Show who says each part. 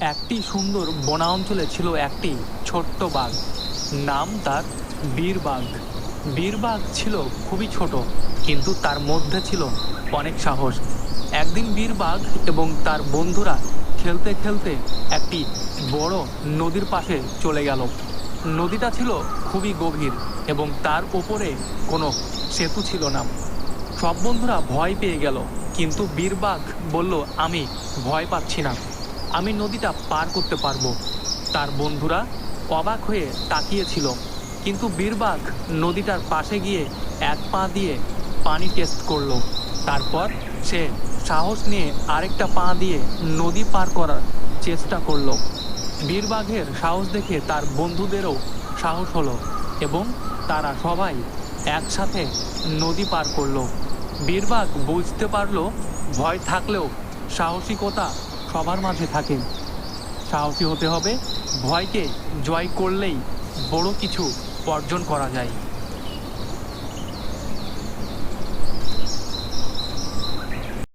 Speaker 1: একটি সুন্দর বনা অঞ্চলে ছিল একটি ছোট্ট বাঘ। নাম তার বীরবাঘ। বীরবাঘ ছিল খুবই ছোট, কিন্তু তার মধ্যে ছিল অনেক সাহস। একদিন বীরবাঘ এবং তার বন্ধুরা খেলতে খেলতে একটি বড় নদীর পাশে চলে গেল। নদীটা ছিল খুবই গভীর এবং তার উপরে কোনো সেতু ছিল না। সব বন্ধুরা ভয় পেয়ে গেল, কিন্তু বীরবাঘ বলল, আমি ভয় পাচ্ছি না। আমি নদীটা পার করতে পারব। তার বন্ধুরা অবাক হয়ে তাকিয়েছিল, কিন্তু বীরবাঘ নদীটার পাশে গিয়ে এক পা দিয়ে পানি টেস্ট করল। তারপর সে সাহস নিয়ে আরেকটা পা দিয়ে নদী পার করার চেষ্টা করল। বীরবাঘের সাহস দেখে তার বন্ধুদেরও সাহস হলো এবং তারা সবাই একসাথে নদী পার করল। বীরবাঘ বুঝতে পারল, ভয় থাকলেও সাহসিকতা সবার মাঝে থাকে। সাহসী হতে হবে। ভয়কে জয় করলেই বড় কিছু অর্জন করা যায়।